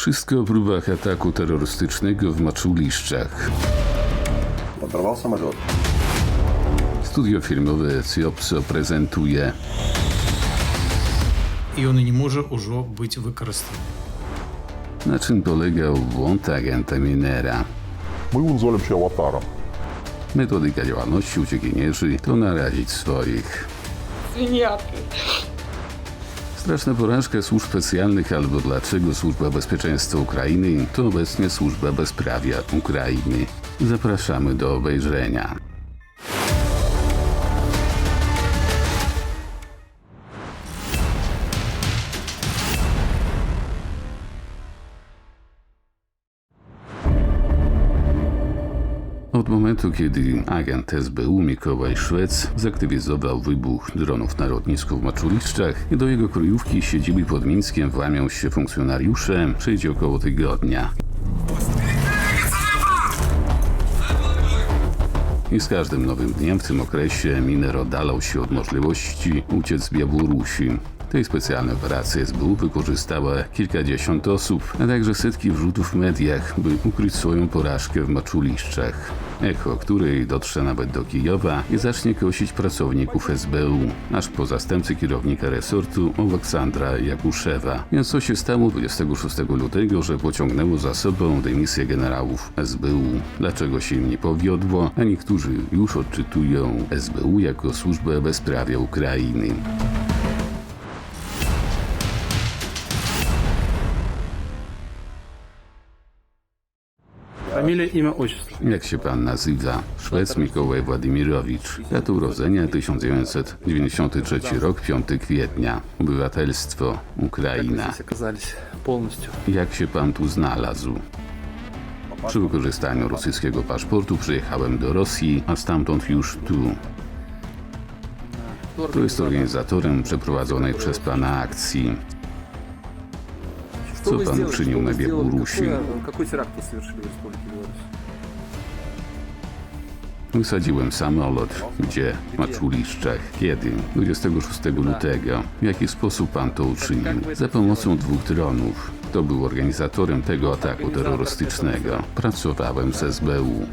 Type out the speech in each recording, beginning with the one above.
Wszystko w próbach ataku terrorystycznego w Maczuliszczach. Подорвал самолет. Studio filmowe Ciopso prezentuje і він не може уже бути використаний. na czym polegał błąd agenta Minera. Мы его назвали вообще аватаром. Metodyka działalności uciekinierzy to narazić swoich. Свиньятки. Straszna porażka służb specjalnych albo dlaczego Służba Bezpieczeństwa Ukrainy to obecnie Służba Bezprawia Ukrainy. Zapraszamy do obejrzenia. Od momentu, kiedy agent SBU Mikołaj Szwec zaktywizował wybuch dronów na lotnisku w Maczuliszczach, do jego kryjówki siedziby pod Mińskiem włamią się funkcjonariusze, przejdzie około tygodnia. I z każdym nowym dniem w tym okresie Miner oddalał się od możliwości uciec z Białorusi. Tej specjalnej operacji SBU wykorzystała kilkadziesiąt osób, a także setki wrzutów w mediach, by ukryć swoją porażkę w Maczuliszczach. Echo, której dotrze nawet do Kijowa i zacznie kosić pracowników SBU, aż po zastępcy kierownika resortu Oleksandra Jakuszewa. Więc co się stało 26 lutego, że pociągnęło za sobą dymisję generałów SBU? Dlaczego się im nie powiodło, a niektórzy już odczytują SBU jako służbę bezprawia Ukrainy? Imię, ojciec. Jak się pan nazywa? Szwec Mikołaj Władimirowicz. Lat urodzenia 1993 rok, 5 kwietnia. Obywatelstwo Ukraina. Jak się pan tu znalazł? Przy wykorzystaniu rosyjskiego paszportu przyjechałem do Rosji, a stamtąd już tu. To jest organizatorem przeprowadzonej przez pana akcji. Co pan uczynił na Białorusi? Wysadziłem samolot. Gdzie? Maczuliszczach. Kiedy? 26 lutego. W jaki sposób pan to uczynił? Za pomocą dwóch dronów. To był organizatorem tego ataku terrorystycznego? Pracowałem z SBU.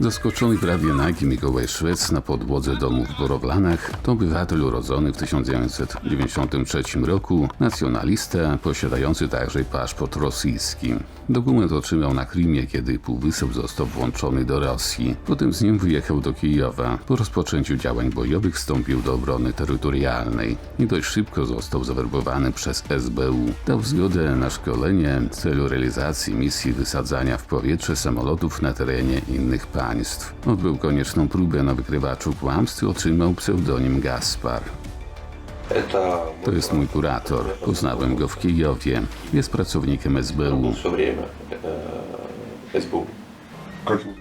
Zaskoczony prawie nagi Mikołaj Szwec na podłodze domu w Borowlanach to obywatel urodzony w 1993 roku, nacjonalista posiadający także paszport rosyjski. Dokument otrzymał na Krimie, kiedy półwysep został włączony do Rosji. Potem z nim wyjechał do Kijowa. Po rozpoczęciu działań bojowych wstąpił do obrony terytorialnej i dość szybko został zawerbowany przez SBU. Dał zgodę na szkolenie w celu realizacji misji wysadzania w powietrze samolotów na terenie innych państw. Odbył konieczną próbę na wykrywaczu kłamstw i otrzymał pseudonim Gaspar. To jest mój kurator. Poznałem go w Kijowie. Jest pracownikiem SBU.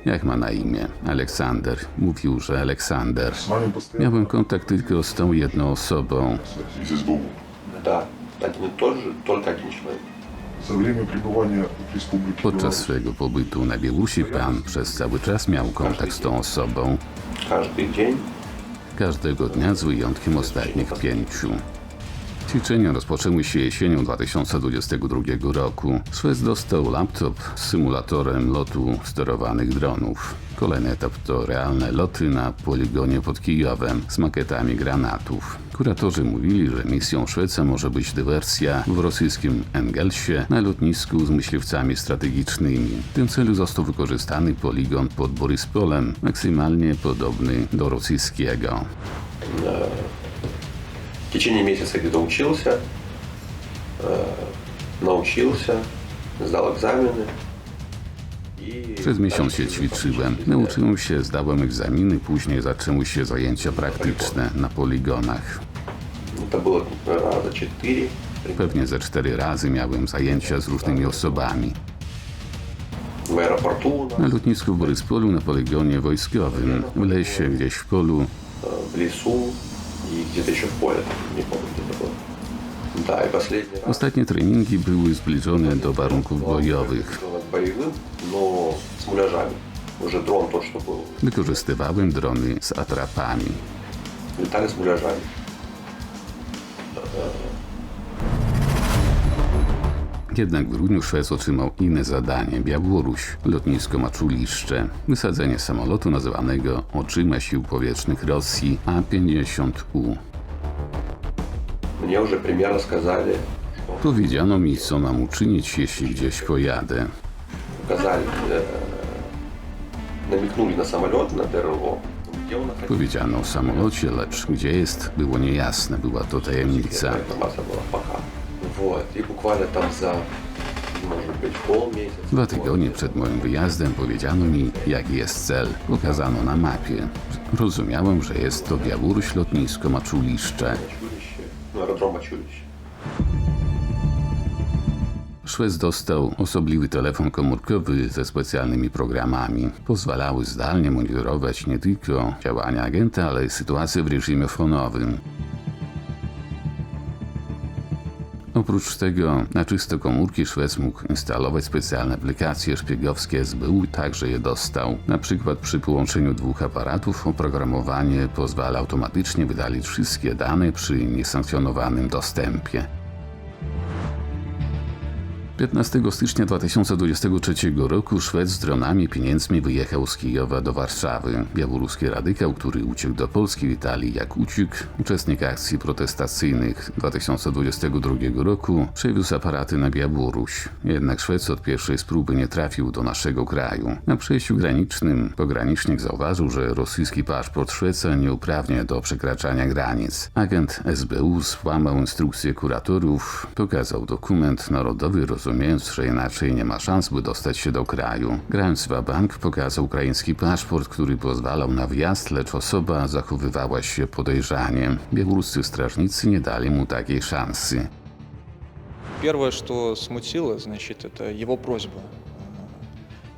Jak ma na imię? Aleksander. Mówił, że Aleksander. Miałem kontakt tylko z tą jedną osobą. Tak, tak, nie to, że tylko Podczas swojego pobytu na Białorusi pan przez cały czas miał kontakt z tą osobą. Każdy dzień, Każdego dnia z wyjątkiem ostatnich pięciu. Ćwiczenia rozpoczęły się jesienią 2022 roku. Szwec dostał laptop z symulatorem lotu sterowanych dronów. Kolejny etap to realne loty na poligonie pod Kijowem z makietami granatów. Kuratorzy mówili, że misją Szweca może być dywersja w rosyjskim Engelsie na lotnisku z myśliwcami strategicznymi. W tym celu został wykorzystany poligon pod Boryspolem, maksymalnie podobny do rosyjskiego. в течение месяца где-то учился, э, научился, сдал экзамены. przez miesiąc się ćwiczyłem, nauczyłem się, zdałem egzaminy, później zaczęły się zajęcia praktyczne na poligonach. No to było cztery. Pewnie ze cztery razy miałem zajęcia z różnymi osobami. Na lotnisku w Boryspolu, na poligonie wojskowym, w lesie, gdzieś w polu. E, w lesu i gdzieś jeszcze w polu, nie pamiętam. Ostatnie treningi były zbliżone do warunków bojowych было к боевым, но с муляжами. Уже дрон тот, что был. Wykorzystywałem drony z atrapami. Летали с муляжами. Jednak w grudniu Szwec otrzymał inne zadanie Białoruś, lotnisko Maczuliszcze, wysadzenie samolotu nazywanego oczyma sił powietrznych Rosji A-50U. Мне уже примерно сказали, что Powiedziano mi, co mam uczynić, jeśli gdzieś pojadę. указали, э, намекнули на самолет, на ДРО, где он находится. Powiedziano o samolocie, lecz gdzie jest, było niejasne, była to tajemnica. Эта информация была пока. Вот. И буквально там за, может быть, полмесяца. Dwa tygodnie przed moim wyjazdem powiedziano mi, jaki jest cel. Pokazano na mapie. Rozumiałem, że jest to Białoruś lotnisko Maczuliszcze. Мачулище, ну, аэродром Мачулище. Szwec dostał osobliwy telefon komórkowy ze specjalnymi programami. Pozwalały zdalnie monitorować nie tylko działania agenta, ale i sytuację w reżimie fonowym. Oprócz tego na czysto komórki Szwec mógł instalować specjalne aplikacje szpiegowskie SBU, także je dostał. Na przykład przy połączeniu dwóch aparatów oprogramowanie pozwala automatycznie wydalić wszystkie dane przy niesankcjonowanym dostępie. 15 stycznia 2023 roku Szwed z dronami pieniędzmi wyjechał z Kijowa do Warszawy. Białoruski radykał, który uciekł do Polski w Italii jak uciekł, uczestnik akcji protestacyjnych 2022 roku, przewiózł aparaty na Białoruś. Jednak Szwed od pierwszej spróby nie trafił do naszego kraju. Na przejściu granicznym pogranicznik zauważył, że rosyjski paszport Szweca nie uprawnia do przekraczania granic. Agent SBU złamał instrukcję kuratorów, pokazał dokument narodowy, rozumiejąc, że inaczej nie ma szans, by dostać się do kraju. Grając w bank pokazał ukraiński paszport, który pozwalał na wjazd, lecz osoba zachowywała się podejrzanie. Białoruscy strażnicy nie dali mu takiej szansy. Первое, что смутило, значит, это его просьба.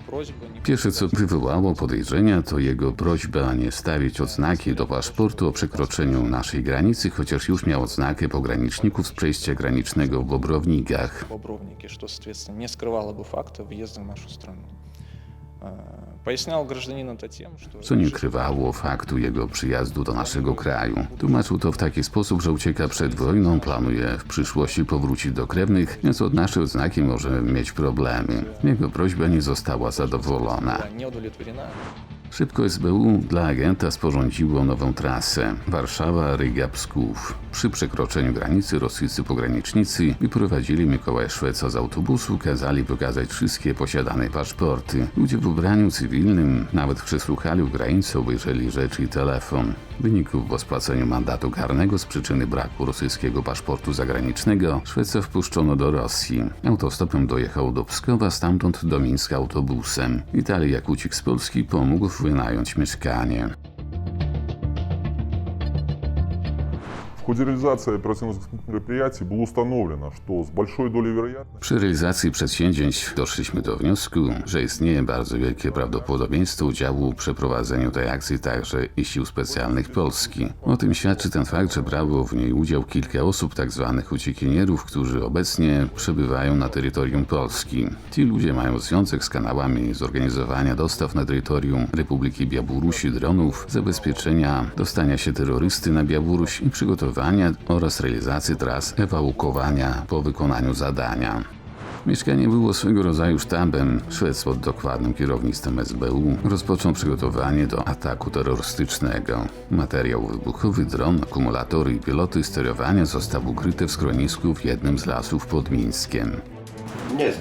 Э, Просьба не Pierwsze, co wywołało podejrzenia, to jego prośba nie stawić odznaki do paszportu o przekroczeniu naszej granicy, chociaż już miał odznakę pograniczników z przejścia granicznego w Bobrownikach. в Бобровнике, что, соответственно, не скрывало бы факта въезда в нашу страну. co nie krywało faktu jego przyjazdu do naszego kraju. Tłumaczył to w taki sposób, że ucieka przed wojną, planuje w przyszłości powrócić do krewnych, więc od naszej odznaki może mieć problemy. Jego prośba nie została zadowolona. Szybko SBU dla agenta sporządziło nową trasę Warszawa-Ryga-Psków. Przy przekroczeniu granicy rosyjscy pogranicznicy wyprowadzili Mikołaja Szweca z autobusu, kazali pokazać wszystkie posiadane paszporty. Ludzie w ubraniu cywilnym nawet przesłuchali Ukraińców, obejrzeli rzeczy i telefon. Wyników po spłaceniu mandatu karnego z przyczyny braku rosyjskiego paszportu zagranicznego Szweca wpuszczono do Rosji. Autostopem dojechał do Pskowa, stamtąd do Mińska autobusem. Italii jak uciekł z Polski pomógł wynająć mieszkanie. ходе реализации оперативных мероприятий было установлено, что с большой долей вероятности Przy realizacji przedsięwzięć doszliśmy do wniosku, że istnieje bardzo wielkie prawdopodobieństwo udziału w przeprowadzeniu tej akcji także i sił specjalnych Polski. O tym świadczy ten fakt, że brało w niej udział kilka osób, tzw. uciekinierów, którzy obecnie przebywają na terytorium Polski. Ci ludzie mają związek z kanałami zorganizowania dostaw na terytorium Republiki Białorusi dronów, zabezpieczenia dostania się terrorysty na Białoruś i przygotowania oraz realizacji tras ewakuowania po wykonaniu zadania. Mieszkanie było swego rodzaju sztabem. Szwed pod dokładnym kierownictwem SBU rozpoczął przygotowanie do ataku terrorystycznego. Materiał wybuchowy, dron, akumulatory i piloty sterowania zostały ukryte w schronisku w jednym z lasów pod Mińskiem. Nie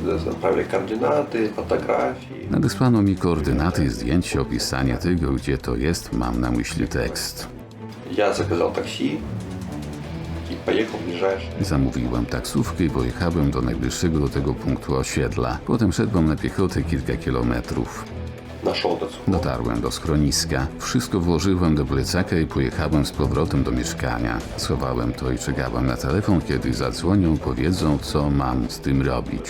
prawie koordynaty, fotografii. Nadesłano mi koordynaty i zdjęcie opisania tego, gdzie to jest, mam na myśli tekst. Ja zakazał taksi, Zamówiłem taksówkę i pojechałem do najbliższego do tego punktu osiedla. Potem szedłem na piechotę kilka kilometrów. Dotarłem do schroniska, wszystko włożyłem do plecaka i pojechałem z powrotem do mieszkania. Schowałem to i czekałem na telefon, kiedy zadzwonią, powiedzą co mam z tym robić.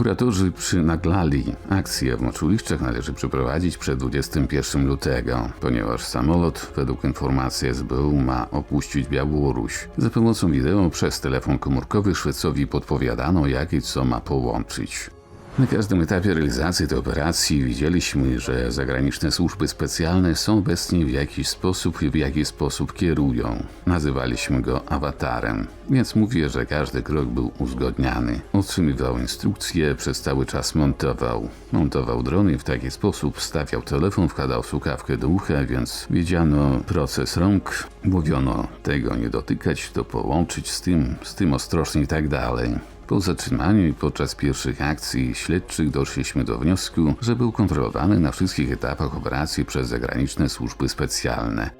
Kuratorzy przynaglali akcję w Moczuliszczach należy przeprowadzić przed 21 lutego, ponieważ samolot, według informacji SBU, ma opuścić Białoruś. Za pomocą wideo przez telefon komórkowy Szwecowi podpowiadano, jak i co ma połączyć. Na każdym etapie realizacji tej operacji widzieliśmy, że zagraniczne służby specjalne są obecnie w jakiś sposób i w jaki sposób kierują. Nazywaliśmy go awatarem. Więc mówię, że każdy krok był uzgodniany. Otrzymywał instrukcje, przez cały czas montował. Montował drony w taki sposób, wstawiał telefon, wkładał słuchawkę do ucha, więc wiedziano proces rąk. Mówiono tego nie dotykać, to połączyć z tym, z tym ostrożnie i tak dalej. Po zatrzymaniu i podczas pierwszych akcji śledczych doszliśmy do wniosku, że był kontrolowany na wszystkich etapach operacji przez zagraniczne służby specjalne.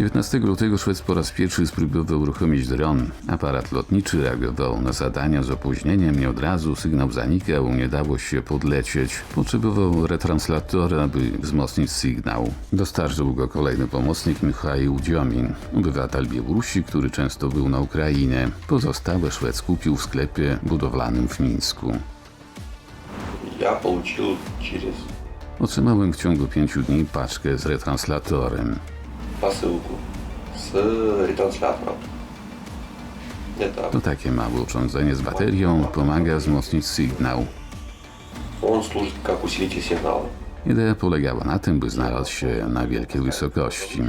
19 lutego Szwed po raz pierwszy spróbował uruchomić dron. Aparat lotniczy reagował na zadania z opóźnieniem i od razu sygnał zanikał, nie dało się podlecieć. Potrzebował retranslatora, by wzmocnić sygnał. Dostarczył go kolejny pomocnik Michał Dziomin, obywatel Białorusi, który często był na Ukrainie. Pozostałe Szwed skupił w sklepie budowlanym w Mińsku. Я получил через Otrzymałem w ciągu pięciu dni paczkę z retranslatorem. посылку с ретранслятором. Это To takie małe urządzenie z baterią pomaga wzmocnić sygnał. он служит как усилитель сигнала. Idea polegała na tym, by znalazł się na wielkiej wysokości.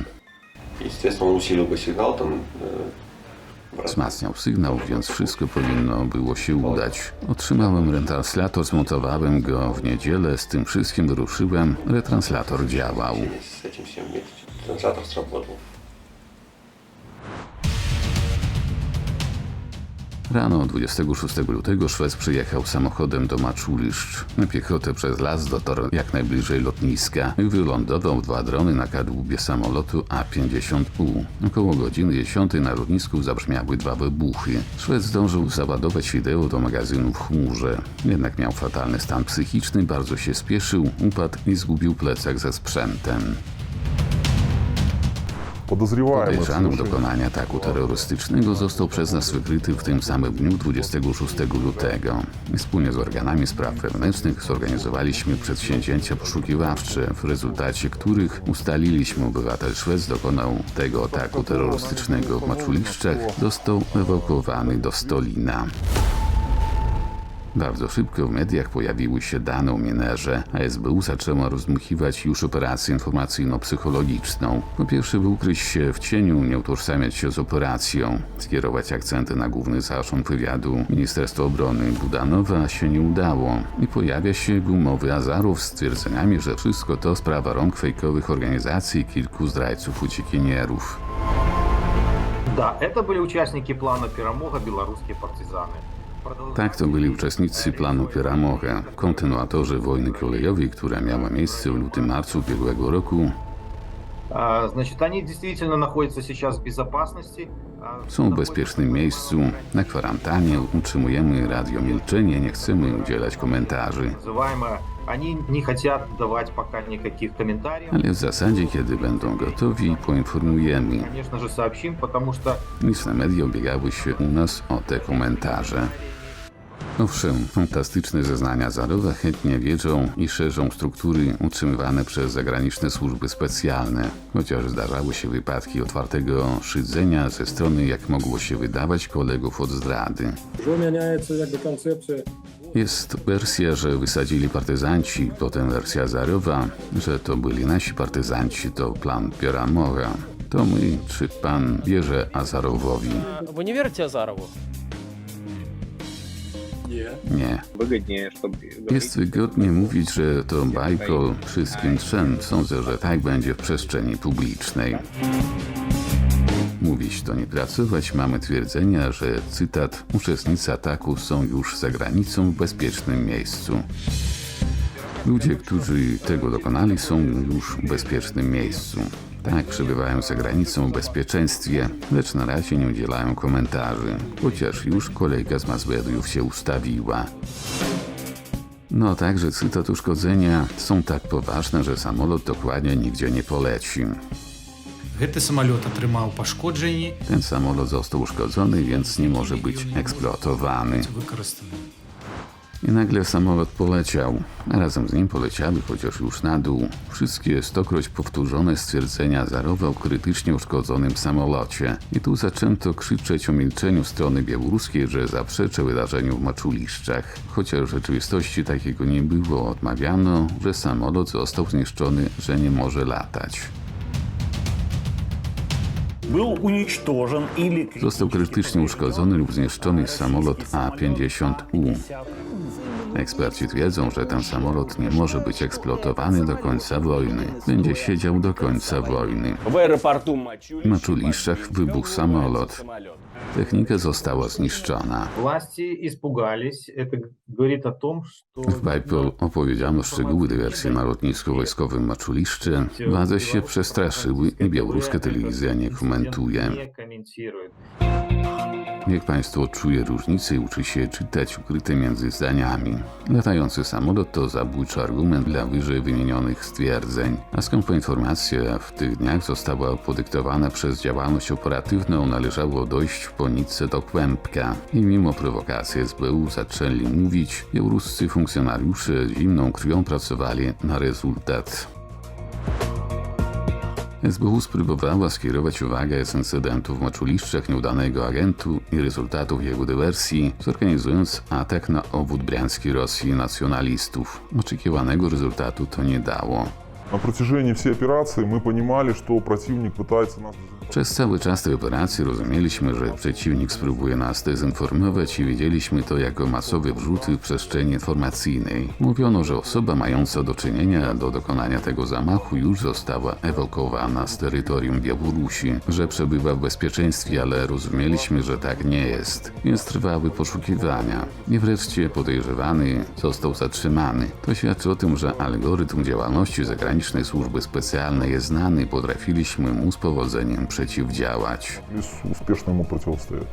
Естественно, он усилил бы сигнал там. э, в раз- Wzmacniał sygnał, więc wszystko powinno było się udać. Otrzymałem retranslator, zmontowałem go w niedzielę, z tym wszystkim wyruszyłem. Retranslator działał. С этим всем translator strobodu. Rano 26 lutego Szwec przyjechał samochodem do Maczuliszcz. Na piechotę przez las dotarł jak najbliżej lotniska. Wylądował dwa drony na kadłubie samolotu A-50U. Około godziny 10 na lotnisku zabrzmiały dwa wybuchy. Szwec zdążył załadować wideo do magazynu w chmurze. Jednak miał fatalny stan psychiczny, bardzo się spieszył, upadł i zgubił plecak ze sprzętem. Podejrzany dokonania ataku terrorystycznego został przez nas wykryty w tym samym dniu 26 lutego. Wspólnie z organami spraw wewnętrznych zorganizowaliśmy przedsięwzięcia poszukiwawcze, w rezultacie których ustaliliśmy obywatel Szwec dokonał tego ataku terrorystycznego w Maczuliszczach, został ewakuowany do Stolina. Bardzo szybko w mediach pojawiły się dane o Minerze, a SBU zaczęła rozmuchiwać już operację informacyjno-psychologiczną. Po pierwsze, by ukryć się w cieniu, nie utożsamiać się z operacją, skierować akcenty na główny zarząd wywiadu Ministerstwa Obrony Budanowa się nie udało i pojawia się gumowy Azarów z stwierdzeniami, że wszystko to sprawa rąk fejkowych organizacji i kilku zdrajców uciekinierów. Да, это были участники плана Перемога, белорусские партизаны. Tak, to byli uczestnicy planu Pieramocha, kontynuatorzy wojny kolejowej, która miała miejsce w lutym-marcu ubiegłego roku, А, Значит, они действительно находятся сейчас в безопасности. а, Są w bezpiecznym miejscu, na kwarantannie, utrzymujemy radiomilczenie, nie chcemy udzielać komentarzy. Называемые, они не хотят давать пока никаких комментариев. Ale w zasadzie, kiedy będą gotowi, poinformujemy. Конечно же, сообщим, потому что Liczne media ubiegały się u nas o te komentarze. Owszem, fantastyczne zeznania Zarowa chętnie wiedzą i szerzą struktury utrzymywane przez zagraniczne służby specjalne, chociaż zdarzały się wypadki otwartego szydzenia ze strony, jak mogło się wydawać, kolegów od zdrady. Jest wersja, że wysadzili partyzanci, potem wersja Zarowa, że to byli nasi partyzanci, to plan Pieramowa. To my, czy pan wierzy Azarowowi? Wy nie wierzycie Azarowu? Nie. Jest wygodnie mówić, że to bajko wszystkim trzem. Sądzę, że tak będzie w przestrzeni publicznej. Mówić to nie pracować, mamy twierdzenia, że cytat uczestnicy ataku są już za granicą w bezpiecznym miejscu. Ludzie, którzy tego dokonali, są już w bezpiecznym miejscu Tak, przebywają za granicą w bezpieczeństwie, lecz na razie nie udzielają komentarzy, chociaż już kolejka z Mazwediów się ustawiła. No także cytat uszkodzenia są tak poważne, że samolot dokładnie nigdzie nie poleci. Гэты самолет атрымаў пашкоджанні Ten samolot został uszkodzony, więc nie może być eksploatowany. I nagle samolot poleciał, razem z nim poleciały, chociaż już na dół, wszystkie stokroć powtórzone stwierdzenia zarowa krytycznie uszkodzonym samolocie. I tu zaczęto krzyczeć o milczeniu strony białoruskiej, że zaprzeczy wydarzeniu w maczuliszczach. Chociaż w rzeczywistości takiego nie było, odmawiano, że samolot został zniszczony, że nie może latać. Został krytycznie uszkodzony lub zniszczony samolot A-50U. Eksperci twierdzą, że ten samolot nie może być eksploatowany do końca wojny. Będzie siedział do końca wojny. W aeroportu Maczuliszach wybuchł samolot. Technika została zniszczona. W Bajpol opowiedziano szczegóły dywersji na lotnisku wojskowym Maczuliszczy. Władze się przestraszyły i białoruska telewizja nie komentuje. Niech Państwo czuje różnicę i uczy się czytać ukryte między zdaniami. Latający samolot to zabójczy argument dla wyżej wymienionych stwierdzeń. A skąd informacja w tych dniach została podyktowana przez działalność operatywną, należało dojść po nitce do kłębka. I mimo prowokacji SBU zaczęli mówić, białoruscy funkcjonariusze zimną krwią pracowali na rezultat. SBU spróbowała skierować uwagę z incydentu w Maczuliszczach nieudanego agentu i rezultatów jego dywersji, zorganizując atak na obwód briański Rosji nacjonalistów. Oczekiwanego rezultatu to nie dało. На протяжении всей операции мы понимали, что противник пытается нас przez cały czas tej operacji rozumieliśmy, że przeciwnik spróbuje nas dezinformować i widzieliśmy to jako masowe wrzuty w przestrzeni informacyjnej. Mówiono, że osoba mająca do czynienia do dokonania tego zamachu już została ewakuowana z terytorium Białorusi, że przebywa w bezpieczeństwie, ale rozumieliśmy, że tak nie jest, więc trwały poszukiwania. I wreszcie podejrzewany został zatrzymany. To świadczy o tym, że algorytm działalności zagranicznej służby specjalnej jest znany i potrafiliśmy mu z powodzeniem przeciwdziałać. и успешно ему противостоять.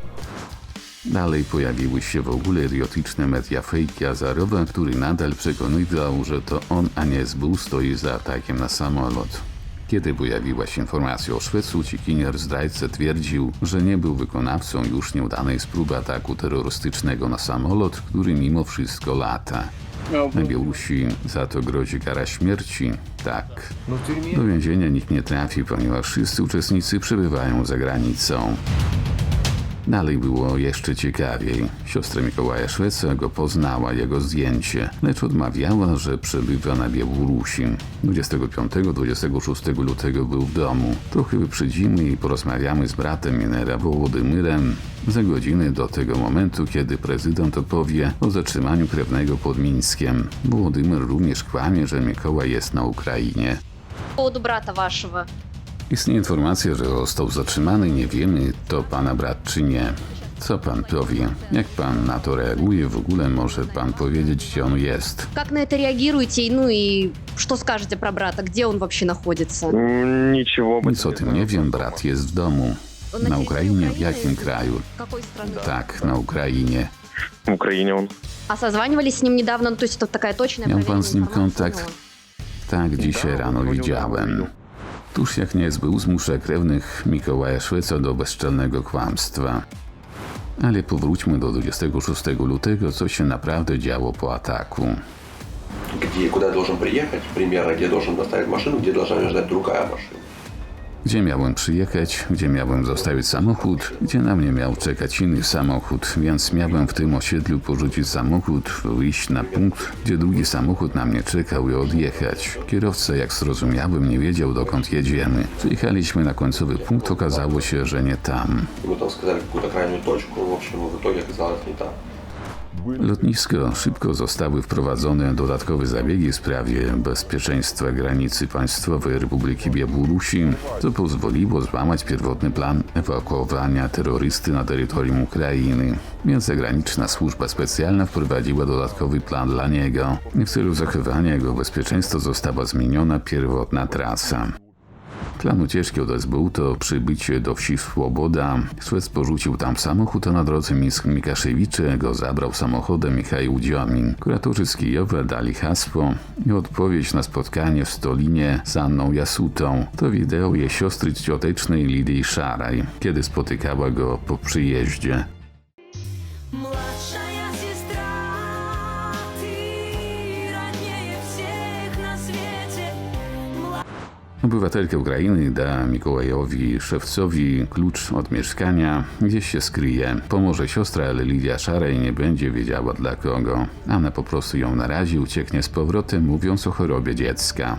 Dalej pojawiły się w ogóle idiotyczne media fejki Azarowa, który nadal przekonywał, że to on, a nie SBU stoi za atakiem na samolot. Kiedy pojawiła się informacja o Szwecji, uciekinier zdrajca twierdził, że nie był wykonawcą już nieudanej próby ataku terrorystycznego na samolot, który mimo wszystko lata. Na Białorusi za to grozi kara śmierci? Tak. Do więzienia nikt nie trafi, ponieważ wszyscy uczestnicy przebywają za granicą. Dalej było jeszcze ciekawiej. Siostra Mikołaja Szwecego poznała jego zdjęcie, lecz odmawiała, że przebywa na Białorusi. 25-26 lutego był w domu. Trochę wyprzedzimy i porozmawiamy z bratem Minera Wołodymyrem za godziny do tego momentu, kiedy prezydent opowie o zatrzymaniu krewnego pod Mińskiem. Wołodymyr również kłamie, że Mikołaj jest na Ukrainie. Od brata waszego Istnieje informacja, że został zatrzymany, nie wiemy, to pana brat czy nie. Co pan powie? Jak pan na to reaguje? W ogóle może pan powiedzieć, gdzie on jest? Как на это реагируете? Ну и что скажете про брата? Где он вообще находится? Ничего. Nic o tym nie wiem, brat jest w domu. Он Na территории Ukrainie? W Украины jakim или kraju? Какой страны? Tak, na Ukrainie. В Украине он. А созванивались с ним недавно? Ну, то есть это такая точная Miał pan проверенная z nim информация? kontakt? Ну, Tak, dzisiaj rano widziałem. Tuż jak nie SBU zmusza krewnych Mikołaja Szweca do bezczelnego kłamstwa. Ale powróćmy do 26 lutego, co się naprawdę działo po ataku. Где, куда должен приехать, примерно, где должен доставить машину, где должна меня ждать другая машина. Gdzie miałem przyjechać, gdzie miałem zostawić samochód, gdzie na mnie miał czekać inny samochód, więc miałem w tym osiedlu porzucić samochód, wyjść na punkt, gdzie drugi samochód na mnie czekał i odjechać. Kierowca, jak zrozumiałem, nie wiedział dokąd jedziemy. Przyjechaliśmy na końcowy punkt, okazało się, że nie tam. Ему там сказали какую-то крайнюю точку, в общем, в итоге оказалось не там. Lotnisko szybko zostały wprowadzone dodatkowe zabiegi w sprawie bezpieczeństwa granicy państwowej Republiki Białorusi, co pozwoliło złamać pierwotny plan ewakuowania terrorysty na terytorium Ukrainy. Więc zagraniczna służba specjalna wprowadziła dodatkowy plan dla niego. W celu zachowania jego bezpieczeństwa została zmieniona pierwotna trasa. Plan ucieczki od SBU przybycie do wsi Swoboda. Szwec porzucił tam samochód, a na drodze Misk Mikaszewicze go zabrał samochodem Michał Dziamin. Kuratorzy z Kijowa dali hasło i odpowiedź na spotkanie w Stolinie z Anną Jasutą. To wideo jej siostry ciotecznej Lidii Szaraj, kiedy spotykała go po przyjeździe. Młodszy. Obywatelka Ukrainy da Mikołajowi Szewcowi klucz od mieszkania, gdzieś się skryje. Pomoże siostra, ale Lidia Szarej nie będzie wiedziała dla kogo. Anna po prostu ją narazi, ucieknie z powrotem, mówiąc o chorobie dziecka.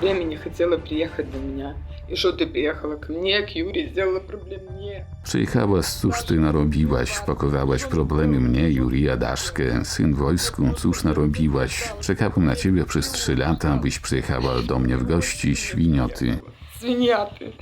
Времени хотела приехать до меня. И что ты приехала ко мне, к Юре, сделала проблем мне? Przyjechałaś, cóż ty narobiłaś? Wpakowałaś problemy mnie, Jurija Daszkę, syn w wojsku, cóż narobiłaś? Czekałem na ciebie przez trzy lata, byś przyjechała do mnie w gości, świnioty. Свинья ты.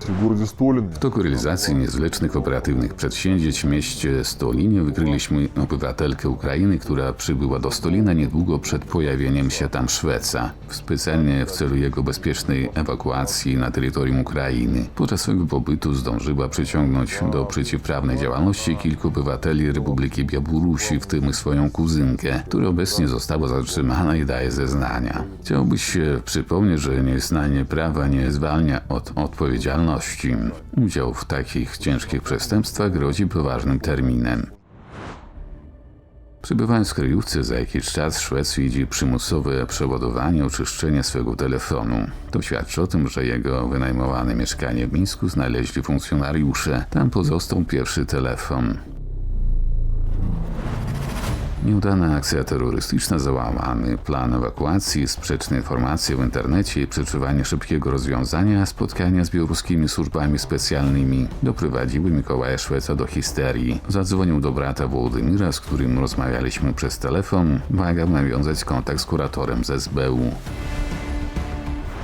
W toku realizacji niezlecznych operatywnych przedsięwzięć w mieście Stolinie wykryliśmy obywatelkę Ukrainy, która przybyła do Stolina niedługo przed pojawieniem się tam Szweca, specjalnie w celu jego bezpiecznej ewakuacji na terytorium Ukrainy. Podczas swojego pobytu zdążyła przyciągnąć do przeciwprawnej działalności kilku obywateli Republiki Białorusi, w tym swoją kuzynkę, która obecnie została zatrzymana i daje zeznania. Chciałbyś przypomnieć, że nieznanie prawa nie zwalnia od odpowiedzialności Udział w takich ciężkich przestępstwach grozi poważnym terminem. Przybywając w kryjówce, za jakiś czas Szwec widzi przymusowe przeładowanie, oczyszczenie swego telefonu. To świadczy o tym, że jego wynajmowane mieszkanie w Mińsku znaleźli funkcjonariusze. Tam pozostał pierwszy telefon. Nieudana akcja terrorystyczna, załamany plan ewakuacji, sprzeczne informacje w internecie i przeczuwanie szybkiego rozwiązania spotkania z białoruskimi służbami specjalnymi doprowadziły Mikołaja Szweca do histerii. Zadzwonił do brata Wołodymira, z którym rozmawialiśmy przez telefon, błagał nawiązać kontakt z kuratorem z SBU.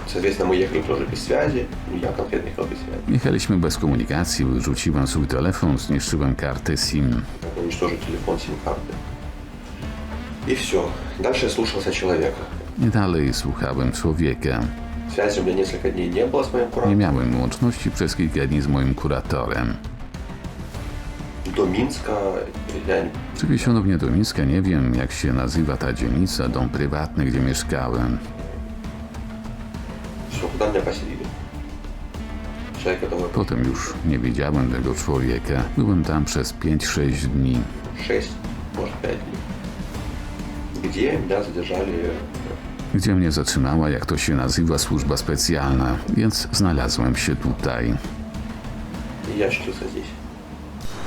Соответственно, мы ехали тоже без связи. Ну, я конкретно ехал без связи. Jechaliśmy bez komunikacji, wyrzuciłem swój telefon, zniszczyłem kartę SIM. Уничтожить телефон, сим-карты. И все. Дальше я слушался человека. I dalej słuchałem człowieka. Связи у меня несколько дней не было с моим Nie куратором. miałem łączności przez kilka dni z moim kuratorem. До Минска я не Przywieziono mnie do Mińska, nie wiem jak się nazywa ta dzielnica, dom prywatny, gdzie mieszkałem. Все, куда меня поселили? Человек этого Potem już nie widziałem tego człowieka. Byłem tam przez 5-6 dni. 6, может 5 дней. Где меня задержали Gdzie mnie zatrzymała, jak to się nazywa, służba specjalna, więc znalazłem się tutaj. и я очутился здесь.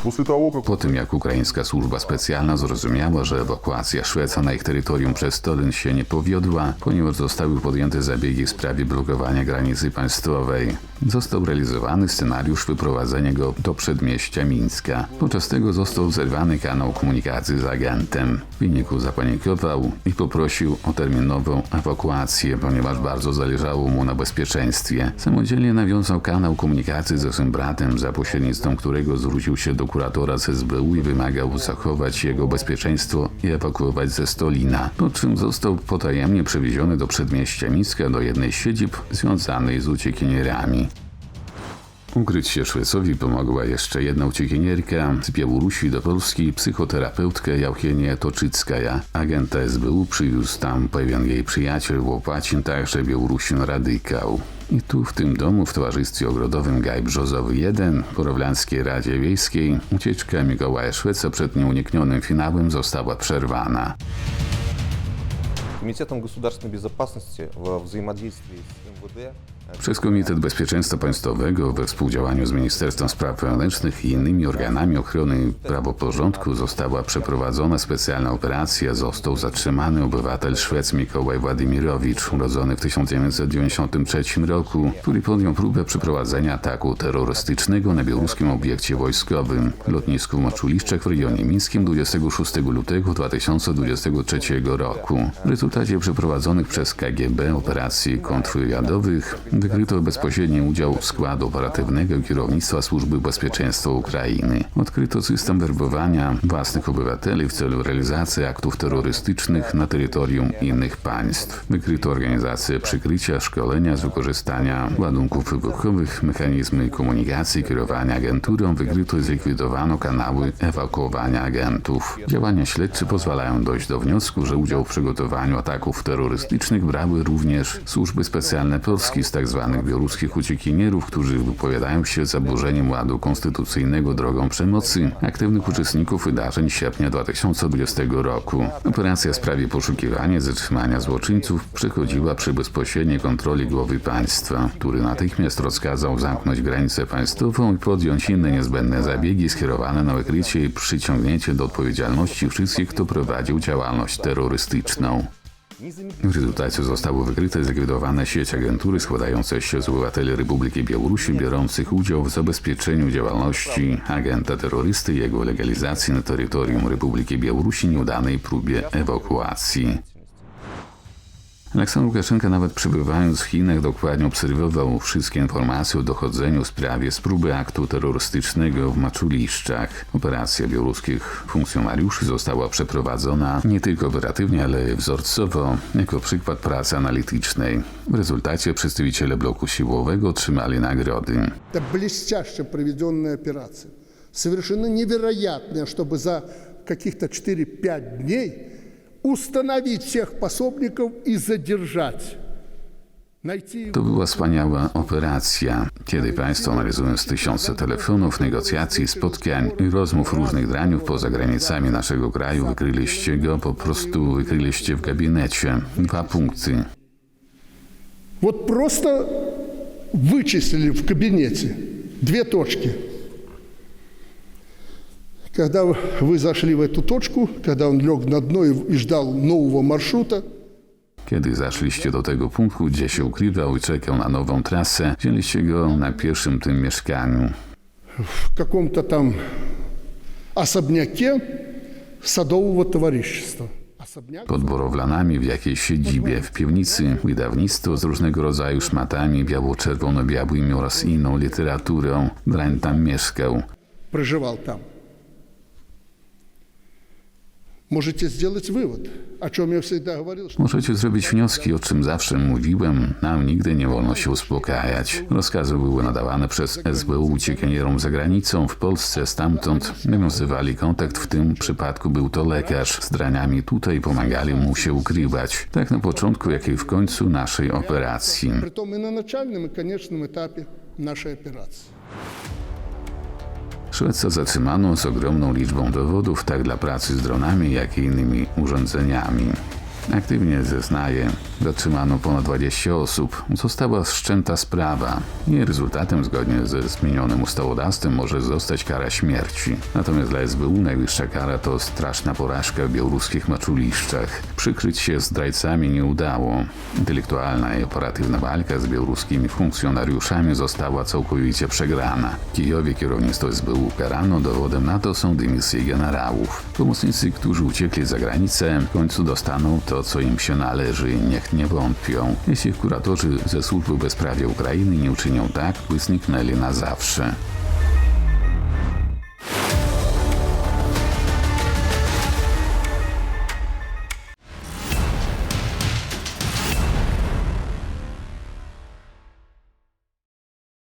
После того, как Po tym, jak ukraińska służba specjalna zrozumiała, że ewakuacja Szweca na ich terytorium przez Stolin się nie powiodła, ponieważ zostały podjęte zabiegi w sprawie blokowania granicy państwowej, został realizowany scenariusz wyprowadzenia go do przedmieścia Mińska. Podczas tego został zerwany kanał komunikacji z agentem. W wyniku zapanikował i poprosił o terminową ewakuację, ponieważ bardzo zależało mu na bezpieczeństwie. Samodzielnie nawiązał kanał komunikacji ze swym bratem, za pośrednictwem którego zwrócił się do kuratora z SBU i wymagał zachować jego bezpieczeństwo i ewakuować ze Stolina, po czym został potajemnie przewieziony do przedmieścia Mińska do jednej z siedzib związanej z uciekinierami. Ukryć się Szwecowi pomogła jeszcze jedna uciekinierka z Białorusi do Polski, psychoterapeutka Jauchenia Toczyckaja. Agenta SBU przywiózł tam pewien jej przyjaciel Łopacin, także Białorusin radykał. I tu w tym domu w towarzystwie ogrodowym Gaj Brzozowy 1 po Rowlandzkiej Radzie Wiejskiej ucieczka Mikołaja Szweca przed nieuniknionym finałem została przerwana. Комитетом государственной безопасности во взаимодействии с МВД przez Komitet Bezpieczeństwa Państwowego we współdziałaniu z Ministerstwem Spraw Wewnętrznych i innymi organami ochrony prawoporządku została przeprowadzona specjalna operacja. Został zatrzymany obywatel Szwec Mikołaj Władimirowicz, urodzony w 1993 roku, który podjął próbę przeprowadzenia ataku terrorystycznego na białoruskim obiekcie wojskowym, lotnisku w Moczuliszczach w rejonie mińskim 26 lutego 2023 roku. W rezultacie przeprowadzonych przez KGB operacji kontrwywiadowych wykryto bezpośredni udział składu operatywnego kierownictwa Służby Bezpieczeństwa Ukrainy. Odkryto system werbowania własnych obywateli w celu realizacji aktów terrorystycznych na terytorium innych państw. Wykryto organizację przykrycia, szkolenia z wykorzystania ładunków wybuchowych, mechanizmy komunikacji, kierowania agenturą, wykryto i zlikwidowano kanały ewakuowania agentów. Działania śledcze pozwalają dojść do wniosku, że udział w przygotowaniu ataków terrorystycznych brały również służby specjalne Polski z tzw. białoruskich uciekinierów, którzy wypowiadają się za burzeniem ładu konstytucyjnego drogą przemocy, aktywnych uczestników wydarzeń sierpnia 2020 roku. Operacja w sprawie poszukiwania zatrzymania złoczyńców przechodziła przy bezpośredniej kontroli głowy państwa, który natychmiast rozkazał zamknąć granicę państwową i podjąć inne niezbędne zabiegi skierowane na wykrycie i przyciągnięcie do odpowiedzialności wszystkich, kto prowadził działalność terrorystyczną. W rezultacie zostało wykryte i zlikwidowana sieć agentury składająca się z obywateli Republiki Białorusi biorących udział w zabezpieczeniu działalności agenta terrorysty i jego legalizacji na terytorium Republiki Białorusi nieudanej próbie ewakuacji. Aleksander Łukaszenka nawet przebywając w Chinach dokładnie obserwował wszystkie informacje o dochodzeniu w sprawie z próby aktu terrorystycznego w Maczuliszczach. Operacja białoruskich funkcjonariuszy została przeprowadzona nie tylko operatywnie, ale wzorcowo, jako przykład pracy analitycznej. W rezultacie przedstawiciele bloku siłowego otrzymali nagrody. Это блестяще проведенная операция. Совершенно невероятная, чтобы за каких-то 4-5 дней установить всех пособников и задержать. Найти To była wspaniała operacja. Kiedy Państwo analizując tysiące telefonów, negocjacji, spotkań i rozmów różnych draniów poza granicami naszego kraju, wykryliście go, po prostu wykryliście w gabinecie. Dwa punkty. Вот просто вычислили в кабинете две точки. Когда вы зашли в эту точку, когда он лег на дно и и ждал нового маршрута, Kiedy zaszliście do tego punktu, gdzie się ukrywał i czekał na nową trasę, wzięliście go na pierwszym tym mieszkaniu. в каком-то там особняке садового товарищества. Особняк Pod borowlanami w jakiejś siedzibie, w piwnicy, wydawnictwo z różnego rodzaju szmatami, biało-czerwono-białymi oraz inną literaturą. Drań tam mieszkał. проживал там. Możecie zrobić wywód, o czym ja. Możecie zrobić wnioski, o czym zawsze mówiłem. Nam nigdy nie wolno się uspokajać. Rozkazy były nadawane przez SBU uciekinierom za granicą, w Polsce, stamtąd. Nawiązywali kontakt, w tym przypadku był to lekarz. Z draniami tutaj pomagali mu się ukrywać. Tak na początku, jak i w końcu naszej operacji. Przy tym na naczelnym i koniecznym etapie naszej operacji. Szwedca zatrzymano z ogromną liczbą dowodów, tak dla pracy z dronami, jak i innymi urządzeniami. Aktywnie zeznaje, zatrzymano ponad 20 osób. Została wszczęta sprawa. Jej rezultatem, zgodnie ze zmienionym ustawodawstwem, może zostać kara śmierci. Natomiast dla SBU najwyższa kara to straszna porażka w białoruskich maczuliszczach. Przykryć się zdrajcami nie udało. Intelektualna i operatywna walka z białoruskimi funkcjonariuszami została całkowicie przegrana. Kijowie kierownictwo SBU karano, dowodem na to są dymisje generałów. Pomocnicy, którzy uciekli za granicę, w końcu dostaną to, co im się należy, niech nie wątpią. Jeśli kuratorzy ze służby bezprawia Ukrainy nie uczynią tak, by zniknęli na zawsze.